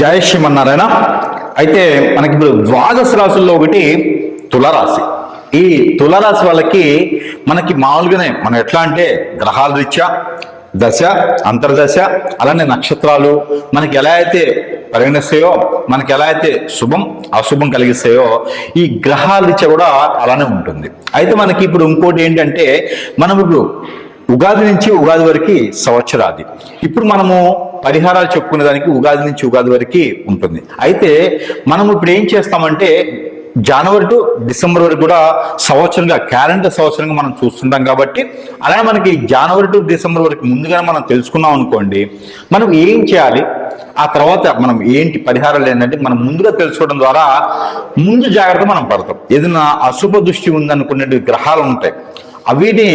జయ శ్రీమన్నారాయణ. అయితే మనకి ఇప్పుడు ద్వాదశ రాశుల్లో ఒకటి తులరాశి. ఈ తులరాశి వాళ్ళకి మనకి మామూలుగానే మనం ఎట్లా అంటే గ్రహాల రీత్యా దశ అంతర్దశ అలానే నక్షత్రాలు మనకి ఎలా అయితే పరిగణిస్తాయో మనకి ఎలా అయితే శుభం అశుభం కలిగిస్తాయో ఈ గ్రహాల రీత్యా కూడా అలానే ఉంటుంది. అయితే మనకి ఇప్పుడు ఇంకోటి ఏంటంటే మనం ఇప్పుడు ఉగాది నుంచి ఉగాది వరకు సంవత్సరాది. ఇప్పుడు మనము పరిహారాలు చెప్పుకునే దానికి ఉగాది నుంచి ఉగాది వరకు ఉంటుంది. అయితే మనం ఇప్పుడు ఏం చేస్తామంటే జనవరి టు డిసెంబర్ వరకు కూడా సంవత్సరంగా క్యాలెండర్ సంవత్సరంగా మనం చూస్తుంటాం కాబట్టి అలానే మనకి జనవరి టు డిసెంబర్ వరకు ముందుగానే మనం తెలుసుకున్నాం అనుకోండి మనం ఏం చేయాలి? ఆ తర్వాత మనం ఏంటి పరిహారాలు ఏంటంటే మనం ముందుగా తెలుసుకోవడం ద్వారా ముందు జాగ్రత్త మనం పడతాం. ఏదైనా అశుభ దృష్టి ఉందనుకునే గ్రహాలు ఉంటాయి. అవిని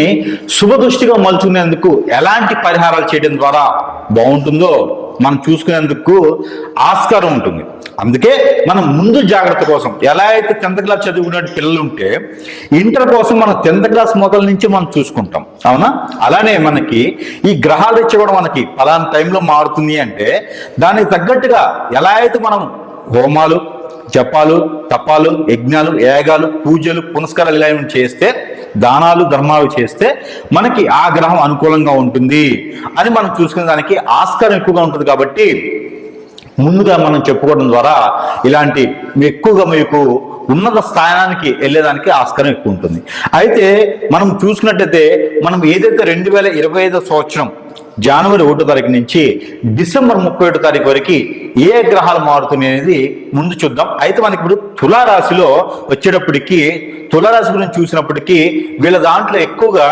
శుభదృష్టిగా మలుచుకునేందుకు ఎలాంటి పరిహారాలు చేయడం ద్వారా బాగుంటుందో మనం చూసుకునేందుకు ఆస్కారం ఉంటుంది. అందుకే మనం ముందు జాగ్రత్త కోసం ఎలా అయితే టెన్త్ క్లాస్ చదువుకునే పిల్లలు ఉంటే ఇంటర్ కోసం మనం టెన్త్ క్లాస్ మొదల నుంచి మనం చూసుకుంటాం. అవునా? అలానే మనకి ఈ గ్రహాలు ఇచ్చి కూడా మనకి పలానా టైంలో మారుతుంది అంటే దానికి తగ్గట్టుగా ఎలా అయితే మనం హోమాలు జపాలు తపాలు యజ్ఞాలు యాగాలు పూజలు పునస్కారాలు ఇలా చేస్తే దానాలు ధర్మాలు చేస్తే మనకి ఆ గ్రహం అనుకూలంగా ఉంటుంది అని మనం చూసుకునే దానికి ఆస్కారం ఎక్కువగా ఉంటుంది కాబట్టి ముందుగా మనం చెప్పుకోవడం ద్వారా ఇలాంటి ఎక్కువగా మీకు ఉన్నత స్థానానికి వెళ్ళేదానికి ఆస్కారం ఎక్కువ ఉంటుంది. అయితే మనం చూసుకున్నట్టయితే మనం ఏదైతే రెండు వేల ఇరవై ఐదో సంవత్సరం జనవరి ఒకటో తారీఖు నుంచి డిసెంబర్ ముప్పై ఒకటో తారీఖు వరకు ఏ గ్రహాలు మారుతున్నాయి అనేది ముందు చూద్దాం. అయితే మనకి ఇప్పుడు తులారాశిలో వచ్చేటప్పటికి తులారాశి గురించి చూసినప్పటికీ వీళ్ళ దాంట్లో ఎక్కువగా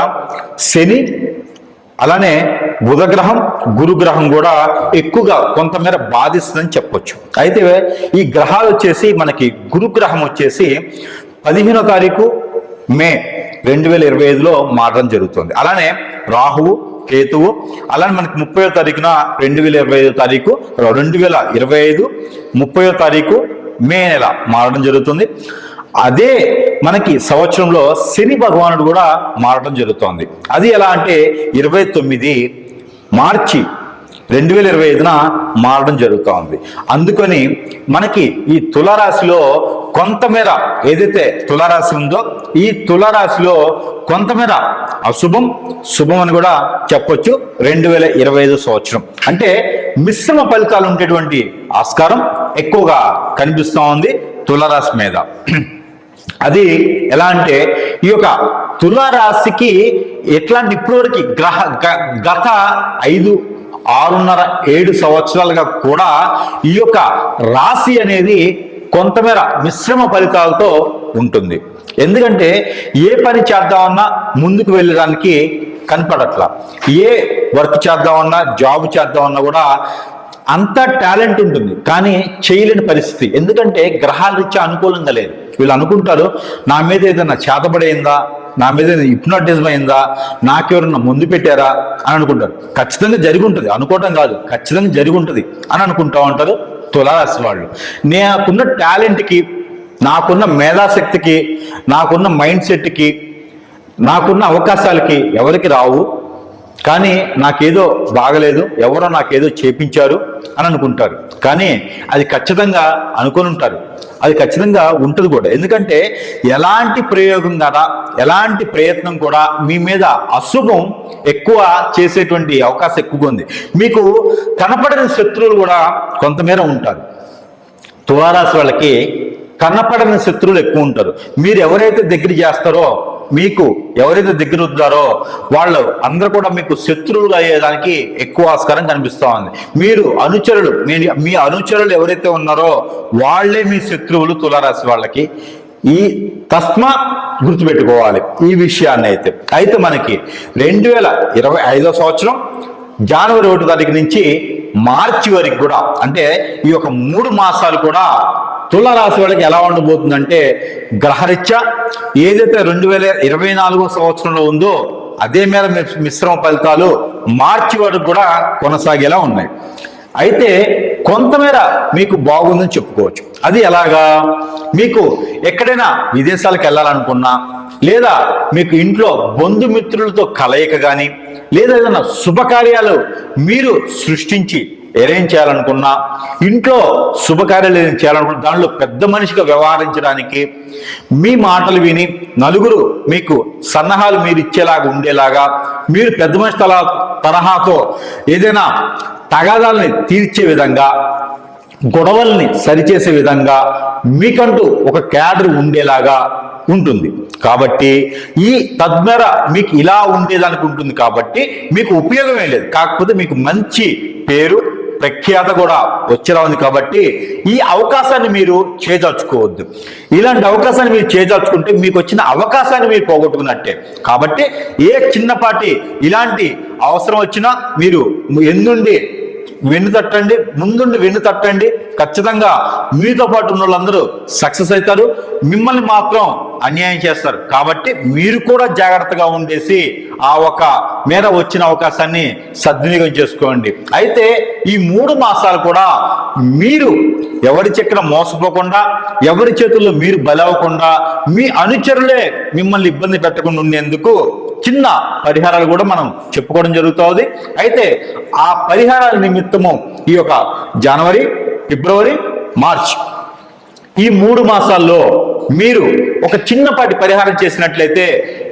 శని అలానే బుధగ్రహం గురుగ్రహం కూడా ఎక్కువగా కొంతమేర బాధిస్తుందని చెప్పొచ్చు. అయితే ఈ గ్రహాలు వచ్చేసి మనకి గురుగ్రహం వచ్చేసి పదిహేనో తారీఖు మే రెండు వేల ఇరవై ఐదులో మారడం జరుగుతుంది. అలానే రాహువు కేతువు. అలానే మనకి ముప్పయో తారీఖున రెండు వేల ఇరవై ఐదో తారీఖు రెండు వేల ఇరవై ఐదు ముప్పయో తారీఖు మే నెల మారడం జరుగుతుంది. అదే మనకి సంవత్సరంలో శని భగవానుడు కూడా మారడం జరుగుతోంది. అది ఎలా అంటే ఇరవై తొమ్మిది మార్చి రెండు వేల ఇరవై ఐదున మారడం జరుగుతూ ఉంది అందుకని మనకి ఈ తులారాశిలో కొంతమేర ఏదైతే తులారాశి ఉందో ఈ తులారాశిలో కొంతమేర అశుభం శుభం అని కూడా చెప్పొచ్చు. రెండు వేల ఇరవై ఐదు సంవత్సరం. అంటే మిశ్రమ ఫలితాలు ఉండేటువంటి ఆస్కారం ఎక్కువగా కనిపిస్తూ ఉంది తులారాశి మీద. అది ఎలా అంటే ఈ యొక్క తులారాశికి ఎట్లాంటి ఇప్పటివరకు గ్రహ గ- గత ఐదు ఆరున్నర ఏడు సంవత్సరాలుగా కూడా ఈ యొక్క రాశి అనేది కొంతమేర మిశ్రమ ఫలితాలతో ఉంటుంది. ఎందుకంటే ఏ పని చేద్దామన్నా ముందుకు వెళ్ళడానికి కనపడట్లా. ఏ వర్క్ చేద్దామన్నా జాబ్ చేద్దామన్నా కూడా అంత టాలెంట్ ఉంటుంది. కానీ చేయలేని పరిస్థితి. ఎందుకంటే గ్రహాల రీత్యా అనుకూలంగా లేదు. వీళ్ళు అనుకుంటారు నా మీద ఏదైనా చేతబడైందా నా మీద హిప్నాటిజం అయిందా నాకెవరన్నా ముందు పెట్టారా అని అనుకుంటారు. ఖచ్చితంగా జరిగి ఉంటుంది. అనుకోవటం కాదు. ఖచ్చితంగా జరిగి ఉంటుంది అని అనుకుంటా ఉంటారు. తులారాశి వాళ్ళు. నాకున్న టాలెంట్కి నాకున్న మేధాశక్తికి నాకున్న మైండ్ సెట్కి నాకున్న అవకాశాలకి ఎవరికి రావు. కానీ నాకేదో బాగలేదు ఎవరో నాకేదో చేపించారు అని అనుకుంటారు. కానీ అది ఖచ్చితంగా అనుకొని ఉంటారు. అది ఖచ్చితంగా ఉంటుంది కూడా. ఎందుకంటే ఎలాంటి ప్రయోగం కదా ఎలాంటి ప్రయత్నం కూడా మీ మీద అశుభం ఎక్కువ చేసేటువంటి అవకాశం ఎక్కువగా ఉంది. మీకు కనపడని శత్రువులు కూడా కొంతమేర ఉంటారు. తులారాశి వాళ్ళకి కనపడని శత్రువులు ఎక్కువ ఉంటారు. మీరు ఎవరైతే దగ్గర చేస్తారో మీకు ఎవరైతే దగ్గర ఉంటారో వాళ్ళు అందరూ కూడా మీకు శత్రువులు అయ్యేదానికి ఎక్కువ ఆస్కారం కనిపిస్తూ ఉంది. మీరు అనుచరులు మీ మీ అనుచరులు ఎవరైతే ఉన్నారో వాళ్ళే మీ శత్రువులు తులారాశి వాళ్ళకి ఈ తస్మా గుర్తుపెట్టుకోవాలి ఈ విషయాన్ని అయితే. అయితే మనకి రెండు వేల ఇరవై ఐదో సంవత్సరం జనవరి ఒకటి తారీఖు నుంచి మార్చి వరకు కూడా అంటే ఈ యొక్క మూడు మాసాలు కూడా తులారాశి వాళ్ళకి ఎలా ఉండబోతుందంటే గ్రహరీత్యా ఏదైతే రెండు వేల ఇరవై నాలుగో సంవత్సరంలో ఉందో అదే మేర మిశ్రమ ఫలితాలు మార్చి వరకు కూడా కొనసాగేలా ఉన్నాయి. అయితే కొంతమేర మీకు బాగుందని చెప్పుకోవచ్చు. అది ఎలాగా? మీకు ఎక్కడైనా విదేశాలకు వెళ్ళాలనుకున్నా లేదా మీకు ఇంట్లో బంధుమిత్రులతో కలయిక కానీ లేదా ఏదైనా శుభకార్యాలు మీరు సృష్టించి అరేంజ్ చేయాలనుకున్నా ఇంట్లో శుభకార్యాలు ఏదైనా చేయాలనుకున్నా దానిలో పెద్ద మనిషిగా వ్యవహరించడానికి మీ మాటలు విని నలుగురు మీకు సన్నాహాలు మీరు ఇచ్చేలాగా ఉండేలాగా మీరు పెద్ద మనిషి తల తరహాతో ఏదైనా తగాదాలని తీర్చే విధంగా గొడవల్ని సరిచేసే విధంగా మీకంటూ ఒక క్యాడర్ ఉండేలాగా ఉంటుంది. కాబట్టి ఈ తద్మేర మీకు ఇలా ఉండేదానికి ఉంటుంది కాబట్టి మీకు ఉపయోగమే లేదు. కాకపోతే మీకు మంచి పేరు ప్రఖ్యాత కూడా వచ్చేలా ఉంది కాబట్టి ఈ అవకాశాన్ని మీరు చేజార్చుకోవద్దు. ఇలాంటి అవకాశాన్ని మీరు చేజార్చుకుంటే మీకు వచ్చిన అవకాశాన్ని మీరు పోగొట్టుకున్నట్టే. కాబట్టి ఏ చిన్నపాటి ఇలాంటి అవసరం వచ్చినా మీరు ఎన్నుండి వెన్ను తట్టండి ముందుండి వెన్ను తట్టండి. ఖచ్చితంగా మీతో పాటు ఉన్న వాళ్ళందరూ సక్సెస్ అవుతారు. మిమ్మల్ని మాత్రం అన్యాయం చేస్తారు. కాబట్టి మీరు కూడా జాగ్రత్తగా ఉండేసి ఆ ఒక మీద వచ్చిన అవకాశాన్ని సద్వినియోగం చేసుకోండి. అయితే ఈ మూడు మాసాలు కూడా మీరు ఎవరి చక్రం మోసపోకుండా ఎవరి చేతుల్లో మీరు బలవకుండా మీ అనుచరులే మిమ్మల్ని ఇబ్బంది పెట్టకుండా ఉండేందుకు చిన్న పరిహారాలు కూడా మనం చెప్పుకోవడం జరుగుతుంది. అయితే ఆ పరిహారాల నిమిత్తము ఈ యొక్క జనవరి ఫిబ్రవరి మార్చ్ ఈ మూడు మాసాల్లో మీరు ఒక చిన్నపాటి పరిహారం చేసినట్లయితే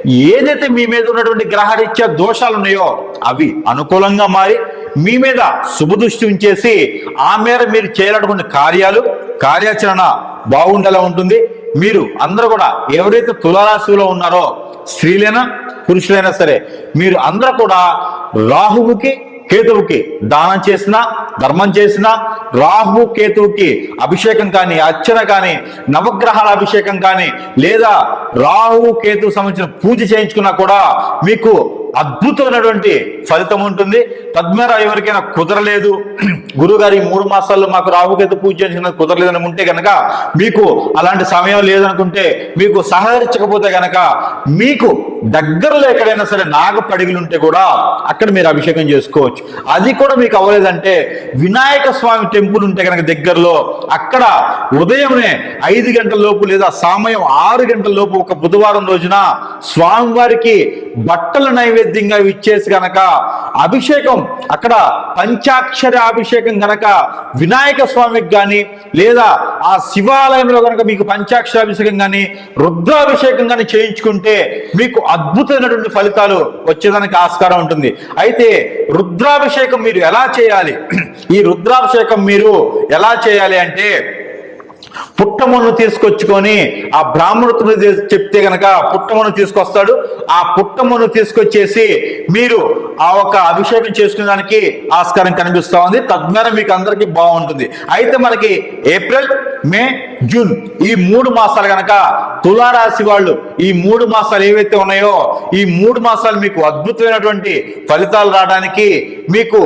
ఏదైతే మీ మీద ఉన్నటువంటి గ్రహరీత్యా దోషాలు ఉన్నాయో అవి అనుకూలంగా మారి మీ మీద శుభదృష్టి ఉంచేసి ఆ మేర మీరు చేయాలనుకున్న కార్యాలు కార్యాచరణ బాగుండేలా ఉంటుంది. మీరు అందరూ కూడా ఎవరైతే తులారాశిలో ఉన్నారో స్త్రీలైనా పురుషులైనా సరే మీరు అందరూ కూడా రాహువుకి కేతువుకి దానం చేసినా ధర్మం చేసినా రాహు కేతువుకి అభిషేకం కానీ అర్చన కానీ నవగ్రహాల అభిషేకం కానీ లేదా రాహు కేతువు సంబంధించిన పూజ చేయించుకున్నా కూడా మీకు అద్భుతమైనటువంటి ఫలితం ఉంటుంది. తద్మేర ఎవరికైనా కుదరలేదు. గురుగారి మూడు మాసాల్లో మాకు రాహుకేతు పూజ చేసిన కుదరలేదని ఉంటే కనుక మీకు అలాంటి సమయం లేదనుకుంటే మీకు సహకరించకపోతే కనుక మీకు దగ్గరలో ఎక్కడైనా సరే నాగ పడిగలు ఉంటే కూడా అక్కడ మీరు అభిషేకం చేసుకోవచ్చు. అది కూడా మీకు అవ్వలేదంటే వినాయక స్వామి టెంపుల్ ఉంటే కనుక దగ్గరలో అక్కడ ఉదయమే ఐదు గంటల లోపు లేదా సమయం ఆరు గంటల లోపు ఒక బుధవారం రోజున స్వామివారికి బట్టల నైవేద్యంగా ఇచ్చేసి గనక అభిషేకం అక్కడ పంచాక్షర అభిషేకం గనక వినాయక స్వామికి కానీ లేదా ఆ శివాలయంలో కనుక మీకు పంచాక్షరాభిషేకం కానీ రుద్రాభిషేకం కానీ చేయించుకుంటే మీకు అద్భుతమైనటువంటి ఫలితాలు వచ్చేదానికి ఆస్కారం ఉంటుంది. అయితే రుద్రాభిషేకం మీరు ఎలా చేయాలి? ఈ రుద్రాభిషేకం మీరు ఎలా చేయాలి అంటే పుట్టమును తీసుకొచ్చుకొని ఆ బ్రాహ్మణుడు చెప్తే గనక పుట్టమును తీసుకొస్తాడు. ఆ పుట్టమును తీసుకొచ్చేసి మీరు ఆ ఒక అభిషేకం చేసుకునేదానికి ఆస్కారం కనిపిస్తూ ఉంది. తద్వారా మీకు అందరికీ బాగుంటుంది. అయితే మనకి ఏప్రిల్ మే జూన్ ఈ మూడు మాసాలు గనక తులారాశి వాళ్ళు ఈ మూడు మాసాలు ఏవైతే ఉన్నాయో ఈ మూడు మాసాలు మీకు అద్భుతమైనటువంటి ఫలితాలు రావడానికి మీకు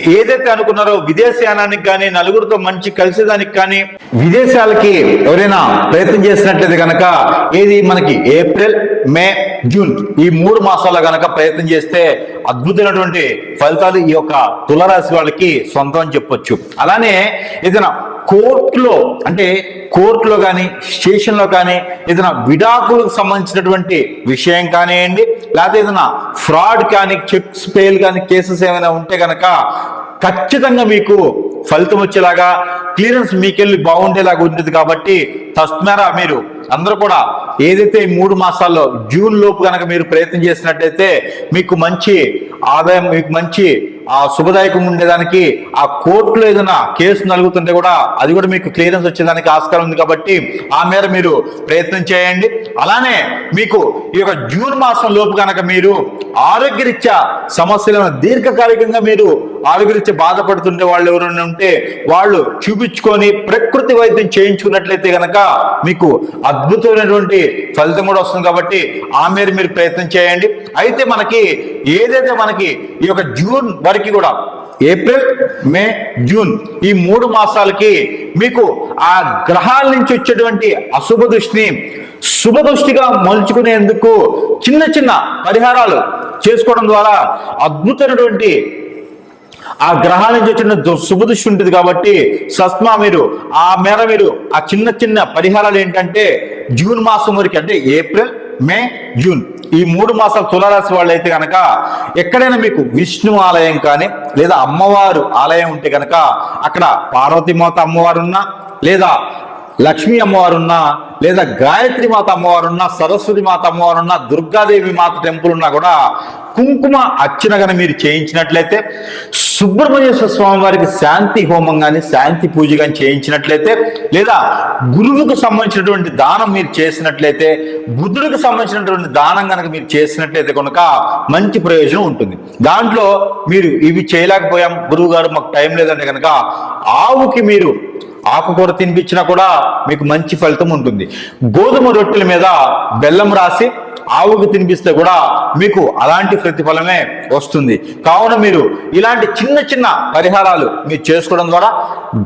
ఏదైతే అనుకున్నారో విదేశయానానికి కానీ నలుగురితో మంచి కలిసేదానికి కానీ విదేశాలకి ఎవరైనా ప్రయత్నం చేసినట్లయితే కనుక ఏది మనకి ఏప్రిల్ మే జూన్ ఈ మూడు మాసాల్లో గనక ప్రయత్నం చేస్తే అద్భుతమైనటువంటి ఫలితాలు ఈ యొక్క తులరాశి వాళ్ళకి సొంతం అని చెప్పొచ్చు. అలానే ఏదైనా కోర్టులో అంటే కోర్టులో కానీ స్టేషన్లో కానీ ఏదైనా విడాకులకు సంబంధించినటువంటి విషయం కానివ్వండి లేకపోతే ఏదైనా ఫ్రాడ్ కానీ చెక్స్ పేలు కానీ కేసెస్ ఏమైనా ఉంటే కనుక ఖచ్చితంగా మీకు ఫలితం వచ్చేలాగా క్లియరెన్స్ మీకెళ్ళి బాగుండేలాగా ఉంటుంది కాబట్టి తస్మేరా మీరు అందరూ కూడా ఏదైతే ఈ మూడు మాసాల్లో జూన్ లోపు కనుక మీరు ప్రయత్నం చేసినట్టయితే మీకు మంచి ఆదాయం మీకు మంచి ఆ శుభదాయకం ఉండేదానికి ఆ కోర్టులో ఏదైనా కేసు నలుగుతుంటే కూడా అది కూడా మీకు క్లియరెన్స్ వచ్చేదానికి ఆస్కారం ఉంది కాబట్టి ఆ మేర మీరు ప్రయత్నం చేయండి. అలానే మీకు ఈ యొక్క జూన్ మాసం లోపు కనుక మీరు ఆరోగ్యరీత్యా సమస్యలను దీర్ఘకాలికంగా మీరు ఆరోగ్యరీత్యా బాధపడుతుంటే వాళ్ళు ఎవరైనా ఉంటే వాళ్ళు చూపించుకొని ప్రకృతి వైద్యం చేయించుకున్నట్లయితే కనుక మీకు అద్భుతమైనటువంటి ఫలితం కూడా వస్తుంది కాబట్టి ఆ మీరు మీరు ప్రయత్నం చేయండి. అయితే మనకి ఏదైతే మనకి ఈ యొక్క జూన్ వరకు కూడా ఏప్రిల్ మే జూన్ ఈ మూడు మాసాలకి మీకు ఆ గ్రహాల నుంచి వచ్చేటువంటి అశుభ దృష్టిని శుభ దృష్టిగా మలుచుకునేందుకు చిన్న చిన్న పరిహారాలు చేసుకోవడం ద్వారా అద్భుతమైనటువంటి ఆ గ్రహాల నుంచి వచ్చిన దు- శుభదృష్టి ఉంటుంది కాబట్టి సస్మా మీరు ఆ మేర మీరు ఆ చిన్న చిన్న పరిహారాలు ఏంటంటే జూన్ మాసం వరకు అంటే ఏప్రిల్ మే జూన్. ఈ మూడు మాసాలు తులారాశి వాళ్ళు అయితే కనుక ఎక్కడైనా మీకు విష్ణు ఆలయం కానీ లేదా అమ్మవారు ఆలయం ఉంటే కనుక అక్కడ పార్వతీమాత అమ్మవారు ఉన్నా లేదా లక్ష్మీ అమ్మవారు ఉన్నా లేదా గాయత్రి మాత అమ్మవారున్నా సరస్వతి మాత అమ్మవారున్నా దుర్గాదేవి మాత టెంపుల్ ఉన్నా కూడా కుంకుమ అర్చన కనుక మీరు చేయించినట్లయితే సుబ్రహ్మణ్యేశ్వర స్వామి వారికి శాంతి హోమం కానీ శాంతి పూజ కానీ చేయించినట్లయితే లేదా గురువుకు సంబంధించినటువంటి దానం మీరు చేసినట్లయితే బుద్ధుడికి సంబంధించినటువంటి దానం కనుక మీరు చేసినట్లయితే కనుక మంచి ప్రయోజనం ఉంటుంది. దాంట్లో మీరు ఇవి చేయలేకపోయాం గురువు గారు మాకు టైం లేదంటే కనుక ఆవుకి మీరు ఆకుకూర తినిపించినా కూడా మీకు మంచి ఫలితం ఉంటుంది. గోధుమ రొట్టెల మీద బెల్లం రాసి ఆవుకు తినిపిస్తే కూడా మీకు అలాంటి ప్రతిఫలమే వస్తుంది. కావున మీరు ఇలాంటి చిన్న చిన్న పరిహారాలు మీరు చేసుకోవడం ద్వారా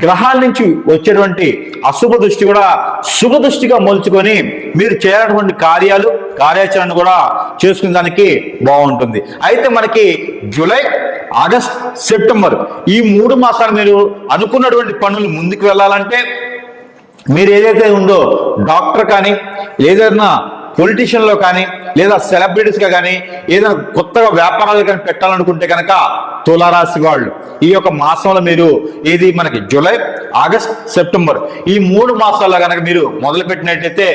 గ్రహాల నుంచి వచ్చేటువంటి అశుభ దృష్టి కూడా శుభ దృష్టిగా మలుచుకొని మీరు చేయాలన్నటువంటి కార్యాలు కార్యాచరణ కూడా చేసుకునే దానికి బాగుంటుంది. అయితే మనకి జూలై ఆగస్ట్ సెప్టెంబర్ ఈ మూడు మాసాలు మీరు అనుకున్నటువంటి పనులు ముందుకు వెళ్ళాలంటే మీరు ఏదైతే ఉందో డాక్టర్ కానీ ఏదైనా పొలిటీషియన్లో కానీ లేదా సెలబ్రిటీస్గా కానీ ఏదైనా కొత్తగా వ్యాపారాలు కానీ పెట్టాలనుకుంటే కనుక తులారాశి వాళ్ళు ఈ యొక్క మాసంలో మీరు ఏది మనకి జూలై ఆగస్ట్ సెప్టెంబర్ ఈ మూడు మాసాల్లో కనుక మీరు మొదలుపెట్టినట్టయితే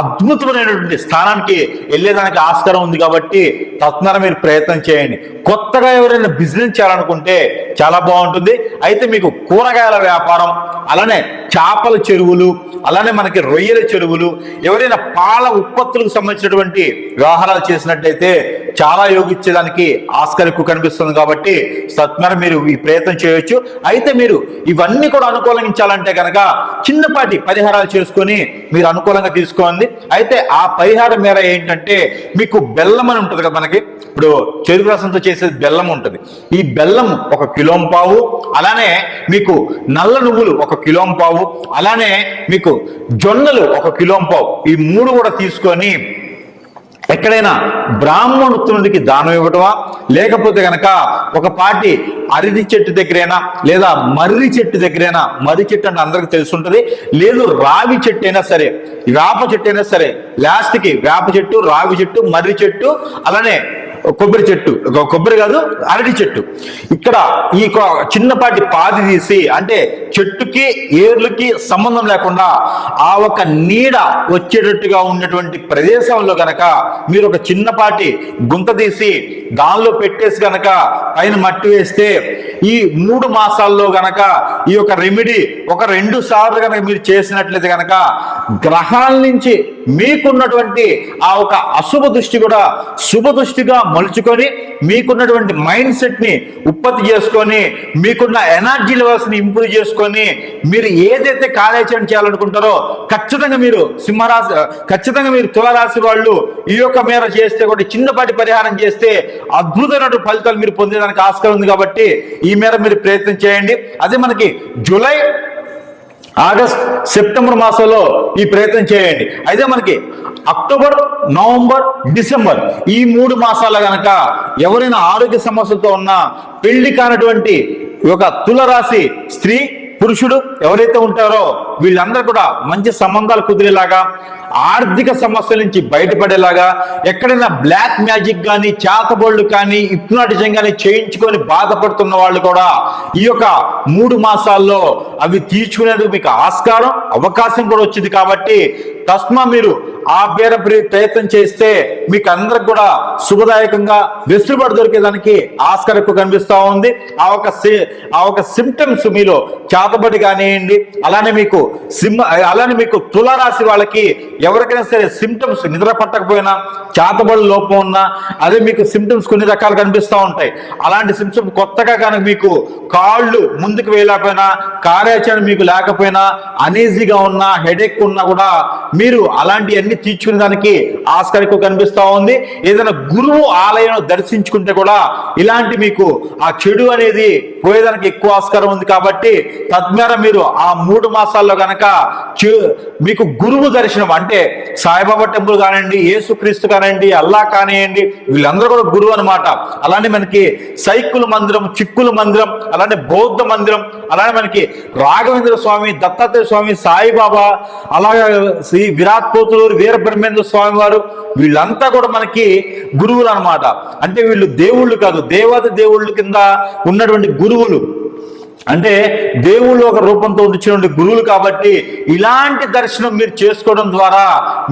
అద్భుతమైనటువంటి స్థానానికి వెళ్ళేదానికి ఆస్కారం ఉంది కాబట్టి తత్వర మీరు ప్రయత్నం చేయండి. కొత్తగా ఎవరైనా బిజినెస్ చేయాలనుకుంటే చాలా బాగుంటుంది. అయితే మీకు కూరగాయల వ్యాపారం అలానే చేపల చెరువులు అలానే మనకి రొయ్యల చెరువులు ఎవరైనా పాల ఉత్పత్తులకు సంబంధించినటువంటి వ్యవహారాలు చేసినట్లయితే చాలా యోగించేదానికి ఆస్కారం ఎక్కువ కనిపిస్తుంది కాబట్టి సత్మర మీరు ఈ ప్రయత్నం చేయొచ్చు. అయితే మీరు ఇవన్నీ కూడా అనుకూలించాలంటే కనుక చిన్నపాటి పరిహారాలు చేసుకొని మీరు అనుకూలంగా తీసుకోండి. అయితే ఆ పరిహారం మేర ఏంటంటే మీకు బెల్లం అని ఉంటుంది కదా మనకి? ఇప్పుడు చెరుకు రసంతో చేసేది బెల్లం ఉంటుంది. ఈ బెల్లం ఒక కిలోం పావు అలానే మీకు నల్ల నువ్వులు ఒక కిలోం పావు అలానే మీకు జొన్నలు ఒక కిలోం పావు. ఈ మూడు కూడా తీసుకొని ఎక్కడైనా బ్రాహ్మణుత్తునికి దానం ఇవ్వటమా? లేకపోతే గనక ఒక పాటి అరటి చెట్టు దగ్గరైనా లేదా మర్రి చెట్టు దగ్గరైనా మర్రి చెట్టు అంటే అందరికి తెలుసుంటది. లేదు రావి చెట్టు అయినా సరే వేప చెట్టు అయినా సరే లాస్ట్కి వేప చెట్టు రావి చెట్టు మర్రి చెట్టు అలానే కొబ్బరి చెట్టు కొబ్బరి కాదు అరటి చెట్టు. ఇక్కడ ఈ చిన్నపాటి పాది తీసి అంటే చెట్టుకి ఏర్లకి సంబంధం లేకుండా ఆ ఒక నీడ వచ్చేటట్టుగా ఉన్నటువంటి ప్రదేశంలో గనక మీరు ఒక చిన్నపాటి గుంత తీసి దానిలో పెట్టేసి గనక పైన మట్టి వేస్తే ఈ మూడు మాసాల్లో గనక ఈ యొక్క రెమెడీ ఒక రెండు సార్లు గనక మీరు చేసినట్లయితే గనక గ్రహాల నుంచి మీకున్నటువంటి ఆ ఒక అశుభ దృష్టి కూడా శుభ దృష్టిగా మలుచుకొని మీకున్నటువంటి మైండ్ సెట్ని ఉత్పత్తి చేసుకొని మీకున్న ఎనర్జీ లెవెల్స్ని ఇంప్రూవ్ చేసుకొని మీరు ఏదైతే కార్యాచరణ చేయాలనుకుంటారో ఖచ్చితంగా మీరు సింహరాశి ఖచ్చితంగా మీరు తులరాశి వాళ్ళు ఈ యొక్క మేర చేస్తే కూడా చిన్నపాటి పరిహారం చేస్తే అద్భుతమైన ఫలితాలు మీరు పొందేదానికి ఆస్కారం ఉంది కాబట్టి ఈ మేర మీరు ప్రయత్నం చేయండి. అదే మనకి జూలై ఆగస్ట్ సెప్టెంబర్ మాసంలో ఈ ప్రయత్నం చేయండి. అయితే మనకి అక్టోబర్ నవంబర్ డిసెంబర్ ఈ మూడు మాసాల గనక ఎవరైనా ఆరోగ్య సమస్యలతో ఉన్న పెళ్ళి కానటువంటి ఒక తులరాశి స్త్రీ పురుషుడు ఎవరైతే ఉంటారో వీళ్ళందరూ కూడా మంచి సంబంధాలు కుదిరేలాగా ఆర్థిక సమస్యల నుంచి బయటపడేలాగా ఎక్కడైనా బ్లాక్ మ్యాజిక్ కానీ చేతబోళ్ళు కానీ హిప్నాటిజం కానీ చేయించుకొని బాధపడుతున్న వాళ్ళు కూడా ఈ యొక్క మూడు మాసాల్లో అవి తీర్చుకునేందుకు మీకు ఆస్కారం అవకాశం కూడా వచ్చింది కాబట్టి తస్మా మీరు ఆ పేర ప్రయత్నం చేస్తే మీకు అందరికి కూడా శుభదాయకంగా వెసులుబాటు దొరికేదానికి ఆస్కారం ఎక్కువ కనిపిస్తూ ఉంది. ఆ ఒక సి- ఆ ఒక సిమ్టమ్స్ మీలో చేతబడి కానివ్వండి అలానే మీకు సింహ అలానే మీకు తులారాశి వాళ్ళకి ఎవరికైనా సరే సిమ్టమ్స్ నిద్ర పట్టకపోయినా చేతబడి లోపం ఉన్నా అదే మీకు సిమ్టమ్స్ కొన్ని రకాలు కనిపిస్తూ ఉంటాయి. అలాంటి సిమ్టమ్స్ కొత్తగా కనుక మీకు కాళ్ళు ముందుకు వేయలేకపోయినా కార్యాచరణ మీకు లేకపోయినా అనీజీగా ఉన్నా హెడేక్ ఉన్నా కూడా మీరు అలాంటివన్నీ తీర్చుకునే దానికి ఆస్కారం ఎక్కువ ఉంది. ఏదైనా గురువు ఆలయం దర్శించుకుంటే కూడా ఇలాంటి మీకు ఆ చెడు అనేది పోయేదానికి ఎక్కువ ఆస్కారం ఉంది కాబట్టి తద్వారా మీరు ఆ మూడు మాసాల్లో కనుక మీకు గురువు దర్శనం అంటే సాయిబాబా టెంపుల్ కానివ్వండి యేసుక్రీస్తు కానివ్వండి అల్లా కానివ్వండి వీళ్ళందరూ కూడా గురువు అనమాట అలానే మనకి సైకుల మందిరం చిక్కుల మందిరం అలానే బౌద్ధ మందిరం అలానే మనకి రాఘవేంద్ర స్వామి దత్తాత్రేయ స్వామి సాయిబాబా అలాగే శ్రీ విరాట్ పోతులూరు వీర బ్రహ్మేంద్ర స్వామి వారు వీళ్ళంతా కూడా మనకి గురువులు అన్నమాట అంటే వీళ్ళు దేవుళ్ళు కాదు దేవత దేవుళ్ళు కింద ఉన్నటువంటి గురువులు. అంటే దేవుళ్ళు ఒక రూపంతో వచ్చినటువంటి గురువులు కాబట్టి ఇలాంటి దర్శనం మీరు చేసుకోవడం ద్వారా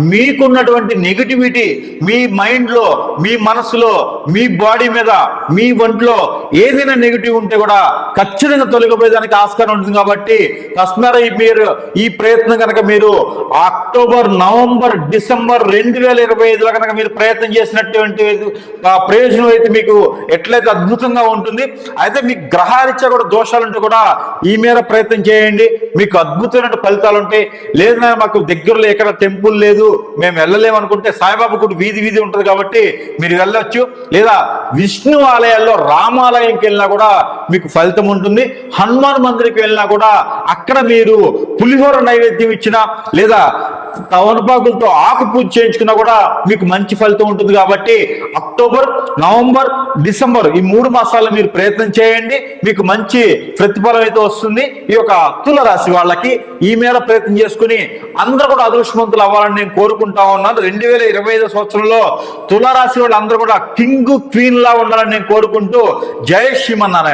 మీకున్నటువంటి నెగిటివిటీ మీ మైండ్లో మీ మనసులో మీ బాడీ మీద మీ ఒంట్లో ఏదైనా నెగిటివ్ ఉంటే కూడా ఖచ్చితంగా తొలగిపోయేదానికి ఆస్కారం ఉంటుంది కాబట్టి తస్మర మీరు ఈ ప్రయత్నం కనుక మీరు అక్టోబర్ నవంబర్ డిసెంబర్ రెండు వేల ఇరవై ఐదులో కనుక మీరు ప్రయత్నం చేసినటువంటి ఆ ప్రయోజనం అయితే మీకు ఎట్లయితే అద్భుతంగా ఉంటుంది అయితే మీకు గ్రహారీత్యా కూడా దోషాలు ఉంటే కూడా ఈ మేర ప్రయత్నం చేయండి. మీకు అద్భుతమైన ఫలితాలు ఉంటాయి లేదా మాకు దగ్గరలో ఎక్కడ టెంపుల్ లేదు మేము వెళ్ళలేము అనుకుంటే సాయిబాబా గుడి వీధి వీధి ఉంటుంది కాబట్టి మీరు వెళ్ళొచ్చు. లేదా విష్ణు ఆలయాల్లో రామాలయంకి వెళ్ళినా కూడా మీకు ఫలితం ఉంటుంది. హనుమాన్ మందిరికి వెళ్ళినా కూడా అక్కడ మీరు పులిహోర నైవేద్యం ఇచ్చినా లేదా తవనపాకులతో ఆకు పూజ చేయించుకున్నా కూడా మీకు మంచి ఫలితం ఉంటుంది కాబట్టి అక్టోబర్ నవంబర్ డిసెంబర్ ఈ మూడు మాసాల్లో మీరు ప్రయత్నం చేయండి. మీకు మంచి ప్రతిఫలం అయితే వస్తుంది. ఈ యొక్క తుల రాశి వాళ్ళకి ఈ మేర ప్రయత్నం చేసుకుని అందరూ కూడా అదృష్టవంతులు అవ్వాలని నేను కోరుకుంటా ఉన్నాను. రెండు వేల ఇరవై ఐదు సంవత్సరంలో తుల రాశి వాళ్ళు అందరూ కూడా కింగ్ క్వీన్ లా ఉండాలని నేను కోరుకుంటూ జయ శ్రీమన్నారాయణ.